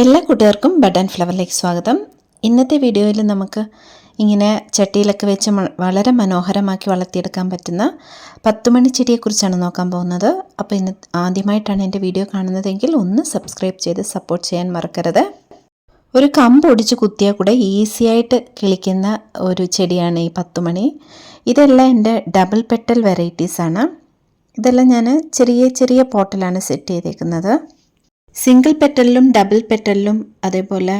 എല്ലാ കൂട്ടുകാർക്കും bud and ഫ്ലവറിലേക്ക് സ്വാഗതം. ഇന്നത്തെ വീഡിയോയിൽ നമുക്ക് ഇങ്ങനെ ചട്ടിയിലൊക്കെ വെച്ച് വളരെ മനോഹരമാക്കി വളർത്തിയെടുക്കാൻ പറ്റുന്ന പത്തുമണി ചെടിയെക്കുറിച്ചാണ് നോക്കാൻ പോകുന്നത്. അപ്പോൾ ഇന്ന് ആദ്യമായിട്ടാണ് എന്റെ വീഡിയോ കാണുന്നതെങ്കിൽ ഒന്ന് സബ്സ്ക്രൈബ് ചെയ്ത് സപ്പോർട്ട് ചെയ്യാൻ മറക്കരുത്. ഒരു കമ്പ് ഒടിച്ച് കുത്തിയാൽ കൂടെ ഈസിയായിട്ട് കിളിക്കുന്ന ഒരു ചെടിയാണ് ഈ പത്തുമണി. ഇതെല്ലാം എന്റെ ഡബിൾ പെറ്റൽ വെറൈറ്റീസാണ് ഇതെല്ലാം ഞാൻ ചെറിയ ചെറിയ പോട്ടിലാണ് സെറ്റ് ചെയ്തേക്കുന്നത്. സിംഗിൾ പെറ്റലിലും ഡബിൾ പെറ്റലിലും അതേപോലെ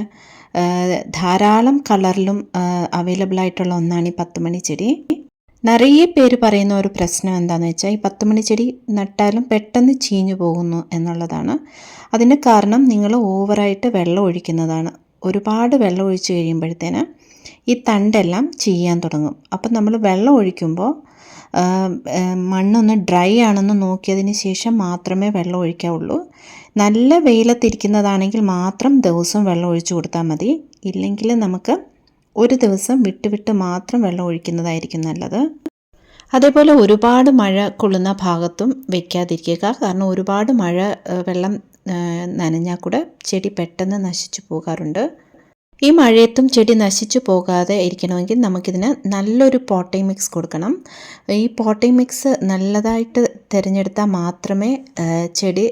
ധാരാളം കളറിലും അവൈലബിൾ ആയിട്ടുള്ള ഒന്നാണ് ഈ പത്തുമണി ചെടി നിറയെ പേര് പറയുന്ന ഒരു പ്രശ്നം എന്താണെന്ന് വെച്ചാൽ ഈ പത്തുമണി ചെടി നട്ടാലും പെട്ടെന്ന് ചീഞ്ഞു പോകുന്നു എന്നുള്ളതാണ്. അതിന് കാരണം നിങ്ങൾ ഓവറായിട്ട് വെള്ളം ഒഴിക്കുന്നതാണ്. ഒരുപാട് വെള്ളം ഒഴിച്ച് കഴിയുമ്പോഴത്തേന് ഈ തണ്ടെല്ലാം ചെയ്യാൻ തുടങ്ങും. അപ്പം നമ്മൾ വെള്ളം ഒഴിക്കുമ്പോൾ മണ്ണൊന്ന് ഡ്രൈ ആണെന്ന് നോക്കിയതിന് ശേഷം മാത്രമേ വെള്ളം ഒഴിക്കാവുള്ളൂ. നല്ല വെയിലത്തിരിക്കുന്നതാണെങ്കിൽ മാത്രം ദിവസം വെള്ളം ഒഴിച്ചു കൊടുത്താൽ മതി. ഇല്ലെങ്കിൽ നമുക്ക് ഒരു ദിവസം വിട്ടുവിട്ട് വിട്ട് മാത്രം വെള്ളം ഒഴിക്കുന്നതായിരിക്കും നല്ലത്. അതേപോലെ ഒരുപാട് മഴ കൊള്ളുന്ന ഭാഗത്തും വെക്കാതിരിക്കുക. കാരണം ഒരുപാട് മഴ വെള്ളം നനഞ്ഞാൽ കൂടെ ചെടി പെട്ടെന്ന് നശിച്ചു പോകാറുണ്ട്. ഈ മഴയത്തും ചെടി നശിച്ചു പോകാതെ ഇരിക്കണമെങ്കിൽ നമുക്കിതിന് നല്ലൊരു പോട്ടിംഗ് മിക്സ് കൊടുക്കണം. ഈ പോട്ടിംഗ് മിക്സ് നല്ലതായിട്ട് തിരഞ്ഞെടുത്താൽ മാത്രമേ ചെടി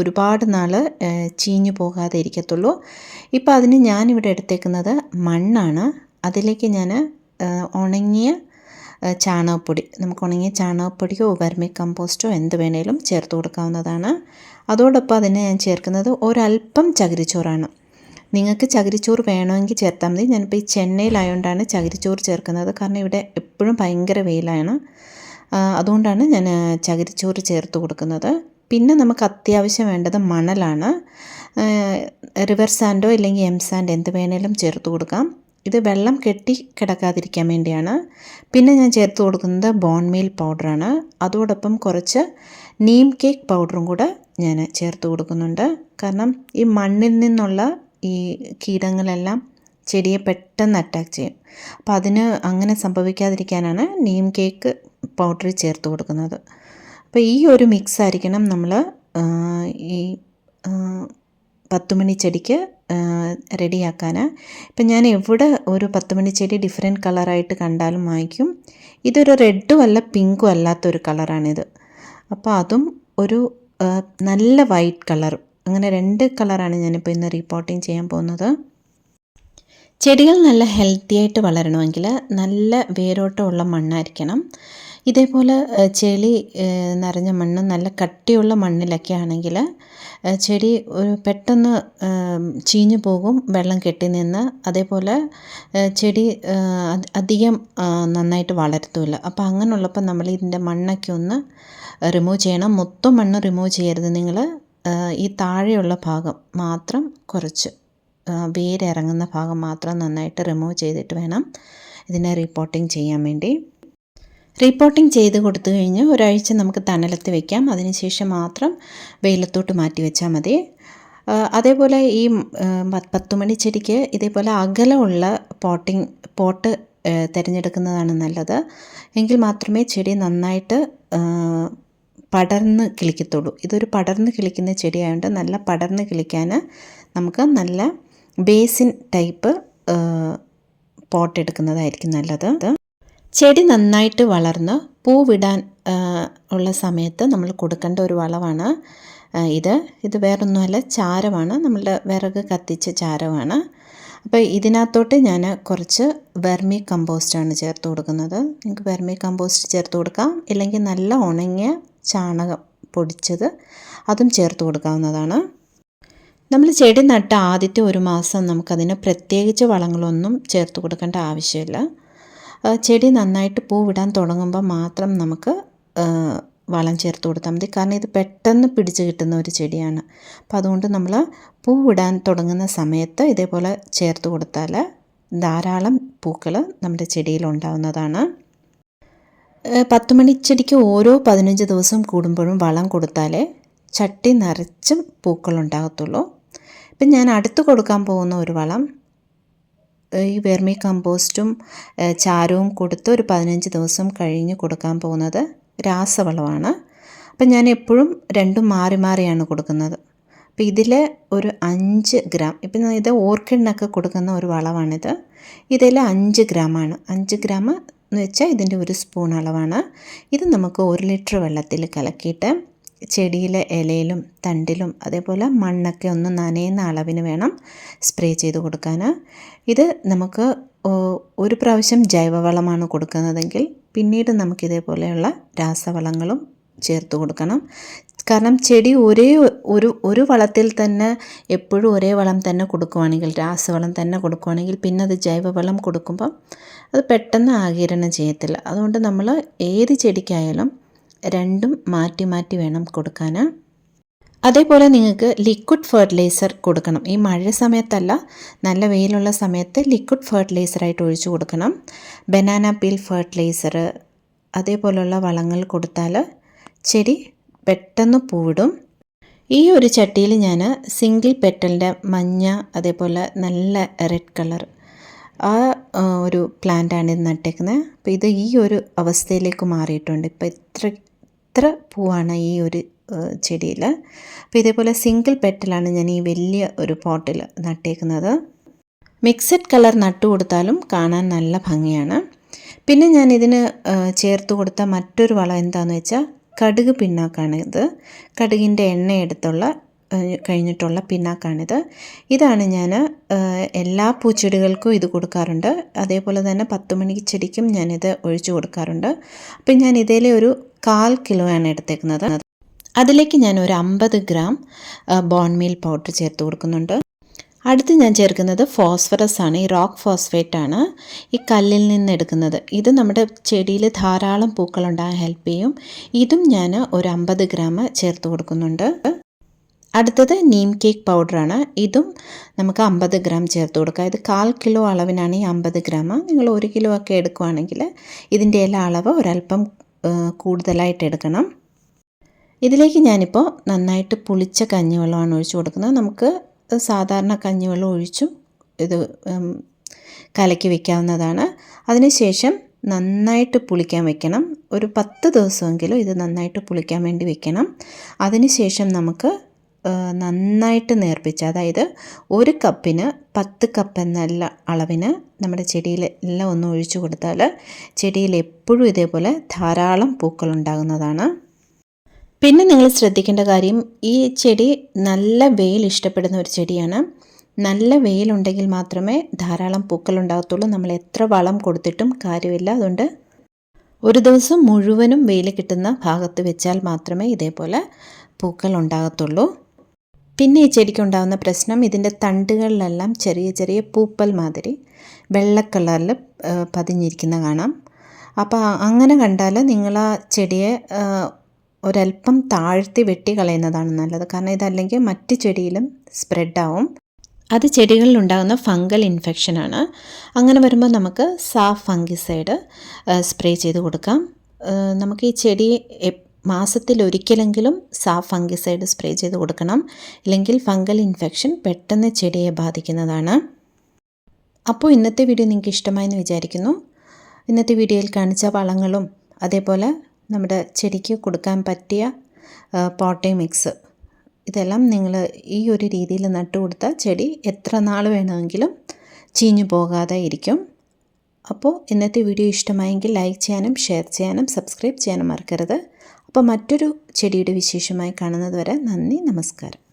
ഒരുപാട് നാൾ ചീഞ്ഞു പോകാതെ ഇരിക്കത്തുള്ളൂ. ഇപ്പോൾ അതിന് ഞാനിവിടെ എടുത്തേക്കുന്നത് മണ്ണാണ്. അതിലേക്ക് ഞാൻ ഉണങ്ങിയ ചാണകപ്പൊടി നമുക്ക് ഉണങ്ങിയ ചാണകപ്പൊടിയോ വെർമി കമ്പോസ്റ്റോ എന്ത് വേണേലും ചേർത്ത് കൊടുക്കാവുന്നതാണ്. അതോടൊപ്പം അതിന് ഞാൻ ചേർക്കുന്നത് ഒരല്പം ചകിരിച്ചോറാണ്. നിങ്ങൾക്ക് ചകിരിച്ചോറ് വേണമെങ്കിൽ ചേർത്താൽ മതി. ഞാനിപ്പോൾ ഈ ചെന്നൈയിലായതുകൊണ്ടാണ് ചകിരിച്ചോറ് ചേർക്കുന്നത്. കാരണം ഇവിടെ എപ്പോഴും ഭയങ്കര വെയിലാണ്. അതുകൊണ്ടാണ് ഞാൻ ചകിരിച്ചോറ് ചേർത്ത് കൊടുക്കുന്നത്. പിന്നെ നമുക്ക് അത്യാവശ്യം വേണ്ടത് മണലാണ്. റിവർ സാൻഡോ ഇല്ലെങ്കിൽ എം സാൻഡ് എന്ത് വേണേലും ചേർത്ത് കൊടുക്കാം. ഇത് വെള്ളം കെട്ടി കിടക്കാതിരിക്കാൻ വേണ്ടിയാണ്. പിന്നെ ഞാൻ ചേർത്ത് കൊടുക്കുന്നത് ബോൺ മീൽ പൗഡറാണ് അതോടൊപ്പം കുറച്ച് നീം കേക്ക് പൗഡറും കൂടെ ഞാൻ ചേർത്ത് കൊടുക്കുന്നുണ്ട്. കാരണം ഈ മണ്ണിൽ നിന്നുള്ള ഈ കീടങ്ങളെല്ലാം ചെടിയെ പെട്ടെന്ന് അറ്റാക്ക് ചെയ്യും. അപ്പോൾ അതിന് അങ്ങനെ സംഭവിക്കാതിരിക്കാനാണ് നീം കേക്ക് പൗഡർ ചേർത്ത് കൊടുക്കുന്നത്. അപ്പോൾ ഈ ഒരു മിക്സ് ആയിരിക്കണം നമ്മൾ ഈ പത്തുമണി ചെടിക്ക് റെഡിയാക്കാൻ ഇപ്പം ഞാൻ എവിടെ ഒരു പത്തുമണി ചെടി ഡിഫറെന്റ് കളറായിട്ട് കണ്ടാലും വാങ്ങിക്കും. ഇതൊരു റെഡും അല്ല പിങ്കും അല്ലാത്തൊരു കളറാണിത് അപ്പോൾ അതും ഒരു നല്ല വൈറ്റ് കളറും അങ്ങനെ രണ്ട് കളറാണ് ഞാനിപ്പോൾ ഇന്ന് റിപ്പോർട്ടിങ് ചെയ്യാൻ പോകുന്നത്. ചെടികൾ നല്ല ഹെൽത്തി ആയിട്ട് വളരണമെങ്കിൽ നല്ല വേരോട്ടമുള്ള മണ്ണായിരിക്കണം. ഇതേപോലെ ചെളി നിറഞ്ഞ മണ്ണ് നല്ല കട്ടിയുള്ള മണ്ണിലൊക്കെ ആണെങ്കിൽ ചെടി പെട്ടെന്ന് ചീഞ്ഞു പോകും വെള്ളം കെട്ടി നിന്ന്. അതേപോലെ ചെടി അധികം നന്നായിട്ട് വളരത്തുമില്ല. അപ്പോൾ അങ്ങനെയുള്ളപ്പോൾ നമ്മൾ ഇതിന്റെ മണ്ണൊക്കെ ഒന്ന് റിമൂവ് ചെയ്യണം. മൊത്തം മണ്ണ് റിമൂവ് ചെയ്യരുത് നിങ്ങൾ. ഈ താഴെയുള്ള ഭാഗം മാത്രം കുറച്ച് വേരിറങ്ങുന്ന ഭാഗം മാത്രം നന്നായിട്ട് റിമൂവ് ചെയ്തിട്ട് വേണം ഇതിനെ റിപ്പോർട്ടിംഗ് ചെയ്യാൻ വേണ്ടി. റിപ്പോർട്ടിംഗ് ചെയ്ത് കൊടുത്തു കഴിഞ്ഞ് ഒരാഴ്ച നമുക്ക് തണലത്ത് വെക്കാം. അതിനുശേഷം മാത്രം വെയിലത്തോട്ട് മാറ്റി വെച്ചാൽ മതി. അതേപോലെ ഈ പത്തുമണി ചെടിക്ക് ഇതേപോലെ അകലമുള്ള പോട്ടിംഗ് പോട്ട് തിരഞ്ഞെടുക്കുന്നതാണ് നല്ലത്. എങ്കിൽ മാത്രമേ ചെടി നന്നായിട്ട് പടർന്ന് കിളിക്കത്തുള്ളൂ. ഇതൊരു പടർന്ന് കിളിക്കുന്ന ചെടിയായതുകൊണ്ട് നല്ല പടർന്ന് കിളിക്കാൻ നമുക്ക് നല്ല ബേസിൻ ടൈപ്പ് പോട്ട് എടുക്കുന്നതായിരിക്കും നല്ലത്. ചെടി നന്നായിട്ട് വളർന്ന് പൂവിടാൻ ഉള്ള സമയത്ത് നമ്മൾ കൊടുക്കേണ്ട ഒരു വളമാണ് ഇത്. ഇത് വേറൊന്നുമല്ല ചാരമാണ്. നമ്മളുടെ വിറക് കത്തിച്ച ചാരമാണ്. അപ്പോൾ ഇതിനകത്തോട്ട് ഞാൻ കുറച്ച് വെർമി കമ്പോസ്റ്റാണ് ചേർത്ത് കൊടുക്കുന്നത്. നിങ്ങൾക്ക് വെർമി കമ്പോസ്റ്റ് ചേർത്ത് കൊടുക്കാം. ഇല്ലെങ്കിൽ നല്ല ഉണങ്ങിയ ചാണകം പൊടിച്ചത് അതും ചേർത്ത് കൊടുക്കാവുന്നതാണ്. നമ്മൾ ചെടി നട്ട ആദ്യത്തെ ഒരു മാസം നമുക്കതിന് പ്രത്യേകിച്ച് വളങ്ങളൊന്നും ചേർത്ത് കൊടുക്കേണ്ട ആവശ്യമില്ല. ചെടി നന്നായിട്ട് പൂവിടാൻ തുടങ്ങുമ്പോൾ മാത്രം നമുക്ക് വളം ചേർത്ത് കൊടുത്താൽ മതി. കാരണം ഇത് പെട്ടെന്ന് പിടിച്ച് കിട്ടുന്ന ഒരു ചെടിയാണ്. അപ്പോൾ അതുകൊണ്ട് നമ്മൾ പൂവിടാൻ തുടങ്ങുന്ന സമയത്ത് ഇതേപോലെ ചേർത്ത് കൊടുത്താൽ ധാരാളം പൂക്കൾ നമ്മുടെ ചെടിയിൽ ഉണ്ടാവുന്നതാണ്. ഏഹ് പത്ത് മണിച്ചെടിക്ക് ഓരോ പതിനഞ്ച് ദിവസം കൂടുമ്പോഴും വളം കൊടുത്താലേ ചട്ടി നിറച്ചും പൂക്കളുണ്ടാകത്തുള്ളൂ. ഇപ്പം ഞാൻ അടുത്ത് കൊടുക്കാൻ പോകുന്ന ഒരു വളം ഈ വെർമി കമ്പോസ്റ്റും ചാരവും കൊടുത്ത് ഒരു പതിനഞ്ച് ദിവസം കഴിഞ്ഞ് കൊടുക്കാൻ പോകുന്നത് രാസവളമാണ്. അപ്പം ഞാൻ എപ്പോഴും രണ്ടും മാറി മാറിയാണ് കൊടുക്കുന്നത്. അപ്പോൾ ഇതിൽ ഒരു അഞ്ച് ഗ്രാം ഇപ്പം ഇത് ഓർക്കിഡിനൊക്കെ കൊടുക്കുന്ന ഒരു വളമാണിത്. ഇതിൽ അഞ്ച് ഗ്രാമാണ്. അഞ്ച് ഗ്രാം എന്ന് വെച്ചാൽ ഇതിന്റെ ഒരു സ്പൂൺ അളവാണ്. ഇത് നമുക്ക് ഒരു ലിറ്റർ വെള്ളത്തിൽ കലക്കിയിട്ട് ചെടിയിലെ ഇലയിലും തണ്ടിലും അതേപോലെ മണ്ണൊക്കെ ഒന്ന് നനയുന്ന അളവിന് വേണം സ്പ്രേ ചെയ്ത് കൊടുക്കാൻ ഇത് നമുക്ക് ഒരു പ്രാവശ്യം ജൈവവളമാണ് കൊടുക്കുന്നതെങ്കിൽ പിന്നീട് നമുക്കിതേപോലെയുള്ള രാസവളങ്ങളും ചേർത്ത് കൊടുക്കണം. കാരണം ചെടി ഒരേ ഒരു ഒരു വളത്തിൽ തന്നെ എപ്പോഴും ഒരേ വളം തന്നെ കൊടുക്കുവാണെങ്കിൽ രാസവളം തന്നെ കൊടുക്കുവാണെങ്കിൽ പിന്നെ അത് ജൈവവളം കൊടുക്കുമ്പം അത് പെട്ടെന്ന് ആകിരണം ചെയ്യത്തില്ല. അതുകൊണ്ട് നമ്മൾ ഏത് ചെടിക്കായാലും രണ്ടും മാറ്റി മാറ്റി വേണം കൊടുക്കാൻ അതേപോലെ നിങ്ങൾക്ക് ലിക്വിഡ് ഫെർട്ടിലൈസർ കൊടുക്കണം. ഈ മഴ സമയത്തല്ല നല്ല വെയിലുള്ള സമയത്ത് ലിക്വിഡ് ഫെർട്ടിലൈസറായിട്ട് ഒഴിച്ചു കൊടുക്കണം. ബനാന പീൽ ഫെർട്ടിലൈസർ അതേപോലെയുള്ള വളങ്ങൾ കൊടുത്താൽ ചെടി പെട്ടെന്ന് പൂവിടും. ഈ ഒരു ചട്ടിയിൽ ഞാൻ സിംഗിൾ പെറ്റലിന്റെ മഞ്ഞ അതേപോലെ നല്ല റെഡ് കളർ ആ ഒരു പ്ലാന്റാണ് ഇത് നട്ടേക്കുന്നത്. അപ്പോൾ ഇത് ഈ ഒരു അവസ്ഥയിലേക്ക് മാറിയിട്ടുണ്ട്. ഇപ്പോൾ ഇത്ര ഇത്ര പൂവാണ് ഈ ഒരു ചെടിയിൽ അപ്പോൾ ഇതേപോലെ സിംഗിൾ പെറ്റലാണ് ഞാൻ ഈ വലിയ ഒരു പോട്ടിൽ നട്ടേക്കുന്നത്. മിക്സഡ് കളർ നട്ടു കൊടുത്താലും കാണാൻ നല്ല ഭംഗിയാണ്. പിന്നെ ഞാൻ ഇതിന് ചേർത്ത് കൊടുത്ത മറ്റൊരു വളം എന്താണെന്ന് വെച്ചാൽ കടുക് പിണ്ണാക്കാണ് ഇത്. കടുകിന്റെ എണ്ണ എടുത്തുള്ള കഴിഞ്ഞിട്ടുള്ള പിണ്ണാക്കാണിത്. ഇതാണ് ഞാൻ എല്ലാ പൂച്ചെടികൾക്കും ഇത് കൊടുക്കാറുണ്ട്. അതേപോലെ തന്നെ പത്ത് മണി ചെടിക്കും ഞാനിത് ഒഴിച്ചു കൊടുക്കാറുണ്ട്. അപ്പം ഞാൻ ഇതിലെ ഒരു കാൽ കിലോയാണ് എടുത്തേക്കുന്നത്. അതിലേക്ക് ഞാൻ ഒരു അമ്പത് ഗ്രാം ബോൺമീൽ പൗഡർ ചേർത്ത് കൊടുക്കുന്നുണ്ട്. അടുത്ത് ഞാൻ ചേർക്കുന്നത് ഫോസ്ഫറസ് ആണ്. ഈ റോക്ക് ഫോസ്ഫേറ്റ് ആണ്. ഈ കല്ലിൽ നിന്ന് എടുക്കുന്നത്. ഇത് നമ്മുടെ ചെടിയിൽ ധാരാളം പൂക്കളുണ്ടാകാൻ ഹെൽപ്പ് ചെയ്യും. ഇതും ഞാൻ ഒരു അമ്പത് ഗ്രാം ചേർത്ത് കൊടുക്കുന്നുണ്ട്. അടുത്തത് നീം കേക്ക് പൗഡറാണ് ഇതും നമുക്ക് അമ്പത് ഗ്രാം ചേർത്ത് കൊടുക്കാം. ഇത് കാൽ കിലോ അളവിനാണ് ഈ അമ്പത് ഗ്രാം നിങ്ങൾ ഒരു കിലോ ഒക്കെ എടുക്കുകയാണെങ്കിൽ ഇതിന്റെ എല്ലാ അളവ് ഒരല്പം കൂടുതലായിട്ട് എടുക്കണം. ഇതിലേക്ക് ഞാനിപ്പോൾ നന്നായിട്ട് പുളിച്ച കഞ്ഞിവെള്ളമാണ് ഒഴിച്ചു കൊടുക്കുന്നത്. നമുക്ക് സാധാരണ കഞ്ഞിവെള്ളം ഒഴിച്ചും ഇത് കലക്കി വെക്കാവുന്നതാണ്. അതിനുശേഷം നന്നായിട്ട് പുളിക്കാൻ വെക്കണം. ഒരു പത്ത് ദിവസമെങ്കിലും ഇത് നന്നായിട്ട് പുളിക്കാൻ വേണ്ടി വെക്കണം. അതിനുശേഷം നമുക്ക് നന്നായിട്ട് നേർപ്പിച്ച് അതായത് ഒരു കപ്പിന് പത്ത് കപ്പ് എന്നുള്ള അളവിന് നമ്മുടെ ചെടിയിൽ എല്ലാം ഒന്ന് ഒഴിച്ചു കൊടുത്താൽ ചെടിയിൽ എപ്പോഴും ഇതേപോലെ ധാരാളം പൂക്കൾ ഉണ്ടാകുന്നതാണ്. പിന്നെ നിങ്ങൾ ശ്രദ്ധിക്കേണ്ട കാര്യം ഈ ചെടി നല്ല വെയിൽ ഇഷ്ടപ്പെടുന്ന ഒരു ചെടിയാണ്. നല്ല വെയിലുണ്ടെങ്കിൽ മാത്രമേ ധാരാളം പൂക്കൾ ഉണ്ടാകത്തുള്ളൂ. നമ്മൾ എത്ര വളം കൊടുത്തിട്ടും കാര്യമില്ല. അതുകൊണ്ട് ഒരു ദിവസം മുഴുവനും വെയിൽ കിട്ടുന്ന ഭാഗത്ത് വെച്ചാൽ മാത്രമേ ഇതേപോലെ പൂക്കൾ ഉണ്ടാകത്തുള്ളൂ. പിന്നെ ഈ ചെടിക്കുണ്ടാകുന്ന പ്രശ്നം ഇതിന്റെ തണ്ടുകളിലെല്ലാം ചെറിയ ചെറിയ പൂപ്പൽ മാതിരി വെള്ളക്കളറിൽ പതിഞ്ഞിരിക്കുന്ന കാണാം. അപ്പോൾ അങ്ങനെ കണ്ടാൽ നിങ്ങൾ ആ ചെടിയെ ഒരല്പം താഴ്ത്തി വെട്ടി കളയുന്നതാണ് നല്ലത്. കാരണം ഇതല്ലെങ്കിൽ മറ്റ് ചെടിയിലും സ്പ്രെഡാവും അത് ചെടികളിൽ ഉണ്ടാകുന്ന ഫംഗൽ ഇൻഫെക്ഷനാണ് അങ്ങനെ വരുമ്പോൾ നമുക്ക് സാഫ് ഫംഗിസൈഡ് സ്പ്രേ ചെയ്ത് കൊടുക്കാം. നമുക്ക് ഈ ചെടി മാസത്തിൽ ഒരിക്കലെങ്കിലും സാഫ് ഫംഗിസൈഡ് സ്പ്രേ ചെയ്ത് കൊടുക്കണം. ഇല്ലെങ്കിൽ ഫംഗൽ ഇൻഫെക്ഷൻ പെട്ടെന്ന് ചെടിയെ ബാധിക്കുന്നതാണ്. അപ്പോൾ ഇന്നത്തെ വീഡിയോ നിങ്ങൾക്ക് ഇഷ്ടമായെന്ന് വിചാരിക്കുന്നു. ഇന്നത്തെ വീഡിയോയിൽ കാണിച്ച വളങ്ങളും അതേപോലെ നമ്മുടെ ചെടിക്ക് കൊടുക്കാൻ പറ്റിയ പോട്ടി മിക്സ് ഇതെല്ലാം നിങ്ങൾ ഈ ഒരു രീതിയിൽ നട്ടു കൊടുത്ത ചെടി എത്ര നാൾ വേണമെങ്കിലും ചീഞ്ഞു പോകാതെ ഇരിക്കും. അപ്പോൾ ഇന്നത്തെ വീഡിയോ ഇഷ്ടമായെങ്കിൽ ലൈക്ക് ചെയ്യാനും ഷെയർ ചെയ്യാനും സബ്സ്ക്രൈബ് ചെയ്യാനും മറക്കരുത്. അപ്പോൾ മറ്റൊരു ചെടിയുടെ വിശേഷമായി കാണുന്നത് വരെ നന്ദി നമസ്കാരം.